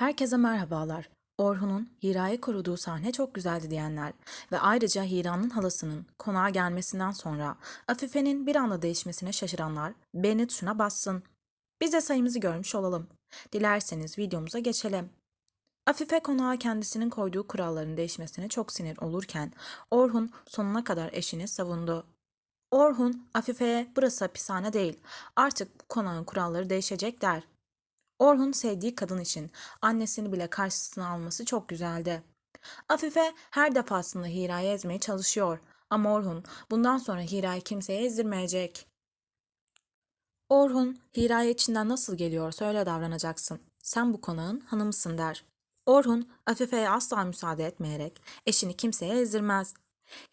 Herkese merhabalar. Orhun'un Hira'yı koruduğu sahne çok güzeldi diyenler ve ayrıca Hira'nın halasının konağa gelmesinden sonra Afife'nin bir anda değişmesine şaşıranlar beğeni tuşuna bassın. Biz de sayımızı görmüş olalım. Dilerseniz videomuza geçelim. Afife konağa kendisinin koyduğu kuralların değişmesine çok sinir olurken Orhun sonuna kadar eşini savundu. Orhun Afife'ye burası hapishane değil artık bu konağın kuralları değişecek der. Orhun sevdiği kadın için annesini bile karşısına alması çok güzeldi. Afife her defasında Hira'yı ezmeye çalışıyor ama Orhun bundan sonra Hira'yı kimseye ezdirmeyecek. Orhun, Hira'ya içinden nasıl geliyorsa öyle davranacaksın. Sen bu konağın hanımısın der. Orhun, Afife'ye asla müsaade etmeyerek eşini kimseye ezdirmez.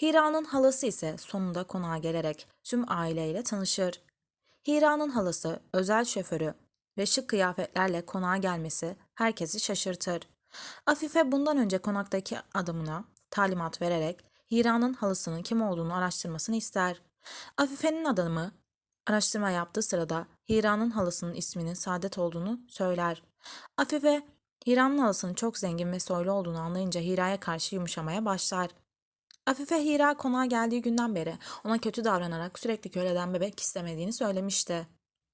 Hira'nın halası ise sonunda konağa gelerek tüm aileyle tanışır. Hira'nın halası, özel şoförü ve şık kıyafetlerle konağa gelmesi herkesi şaşırtır. Afife bundan önce konaktaki adamına talimat vererek Hira'nın halısının kim olduğunu araştırmasını ister. Afife'nin adamı araştırma yaptığı sırada Hira'nın halısının isminin Saadet olduğunu söyler. Afife, Hira'nın halısının çok zengin ve soylu olduğunu anlayınca Hira'ya karşı yumuşamaya başlar. Afife Hira konağa geldiği günden beri ona kötü davranarak sürekli köleden bebek istemediğini söylemişti.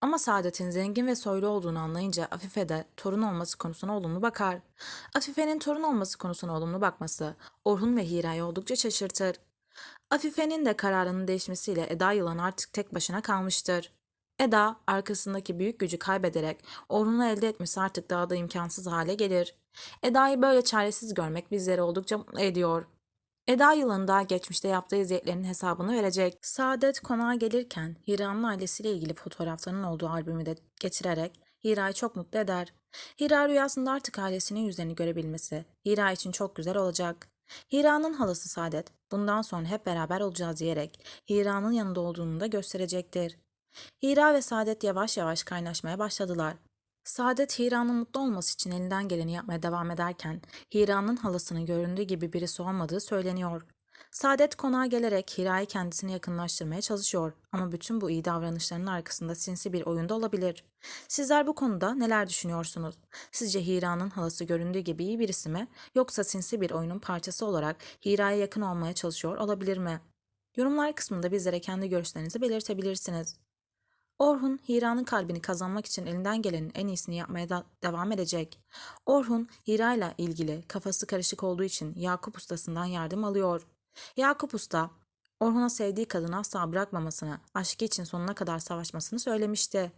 Ama Saadet'in zengin ve soylu olduğunu anlayınca Afife de torun olması konusuna olumlu bakar. Afife'nin torun olması konusuna olumlu bakması Orhun ve Hira'yı oldukça şaşırtır. Afife'nin de kararının değişmesiyle Eda yılan artık tek başına kalmıştır. Eda arkasındaki büyük gücü kaybederek Orhun'u elde etmesi artık daha da imkansız hale gelir. Eda'yı böyle çaresiz görmek bizleri oldukça mutlu ediyor. Eda yılanı daha geçmişte yaptığı eziyetlerin hesabını verecek. Saadet konağa gelirken Hira'nın ailesiyle ilgili fotoğraflarının olduğu albümü de getirerek Hira'yı çok mutlu eder. Hira rüyasında artık ailesinin yüzlerini görebilmesi Hira için çok güzel olacak. Hira'nın halası Saadet bundan sonra hep beraber olacağız diyerek Hira'nın yanında olduğunu da gösterecektir. Hira ve Saadet yavaş yavaş kaynaşmaya başladılar. Saadet Hira'nın mutlu olması için elinden geleni yapmaya devam ederken Hira'nın halasının göründüğü gibi birisi olmadığı söyleniyor. Saadet konağa gelerek Hira'yı kendisine yakınlaştırmaya çalışıyor ama bütün bu iyi davranışlarının arkasında sinsi bir oyunda olabilir. Sizler bu konuda neler düşünüyorsunuz? Sizce Hira'nın halası göründüğü gibi iyi birisi mi yoksa sinsi bir oyunun parçası olarak Hira'ya yakın olmaya çalışıyor olabilir mi? Yorumlar kısmında bizlere kendi görüşlerinizi belirtebilirsiniz. Orhun, Hira'nın kalbini kazanmak için elinden gelenin en iyisini yapmaya da devam edecek. Orhun, Hira ile ilgili kafası karışık olduğu için Yakup ustasından yardım alıyor. Yakup usta, Orhun'a sevdiği kadını asla bırakmamasını, aşkı için sonuna kadar savaşmasını söylemişti.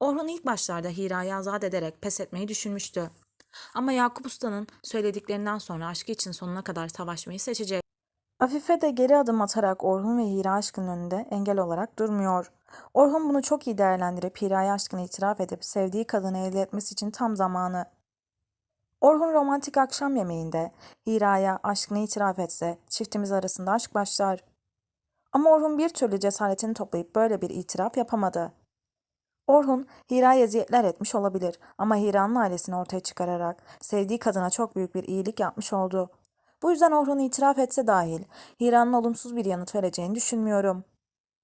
Orhun ilk başlarda Hira'yı azat ederek pes etmeyi düşünmüştü. Ama Yakup Usta'nın söylediklerinden sonra aşkı için sonuna kadar savaşmayı seçecek. Afife de geri adım atarak Orhun ve Hira aşkının önünde engel olarak durmuyor. Orhun bunu çok iyi değerlendirip Hira'ya aşkını itiraf edip sevdiği kadını elde etmesi için tam zamanı. Orhun romantik akşam yemeğinde Hira'ya aşkını itiraf etse çiftimiz arasında aşk başlar. Ama Orhun bir türlü cesaretini toplayıp böyle bir itiraf yapamadı. Orhun, Hira'ya eziyetler etmiş olabilir ama Hira'nın ailesini ortaya çıkararak sevdiği kadına çok büyük bir iyilik yapmış oldu. Bu yüzden Orhun itiraf etse dahil Hira'nın olumsuz bir yanıt vereceğini düşünmüyorum.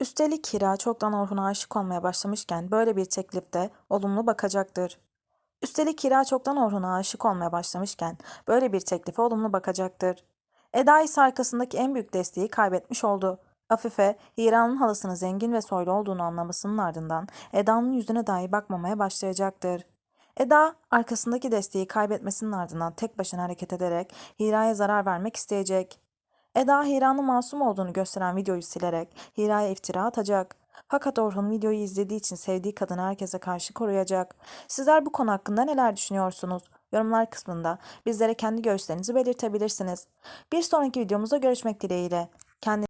Üstelik Hira çoktan Orhun'a aşık olmaya başlamışken böyle bir teklifte olumlu bakacaktır. Üstelik Hira çoktan Orhun'a aşık olmaya başlamışken böyle bir teklife olumlu bakacaktır. Eda ise arkasındaki en büyük desteği kaybetmiş oldu. Afife, Hira'nın halasının zengin ve soylu olduğunu anlamasının ardından Eda'nın yüzüne dahi bakmamaya başlayacaktır. Eda, arkasındaki desteği kaybetmesinin ardından tek başına hareket ederek Hira'ya zarar vermek isteyecek. Eda, Hira'nın masum olduğunu gösteren videoyu silerek Hira'ya iftira atacak. Fakat Orhun videoyu izlediği için sevdiği kadını herkese karşı koruyacak. Sizler bu konu hakkında neler düşünüyorsunuz? Yorumlar kısmında bizlere kendi görüşlerinizi belirtebilirsiniz. Bir sonraki videomuzda görüşmek dileğiyle. Kendinize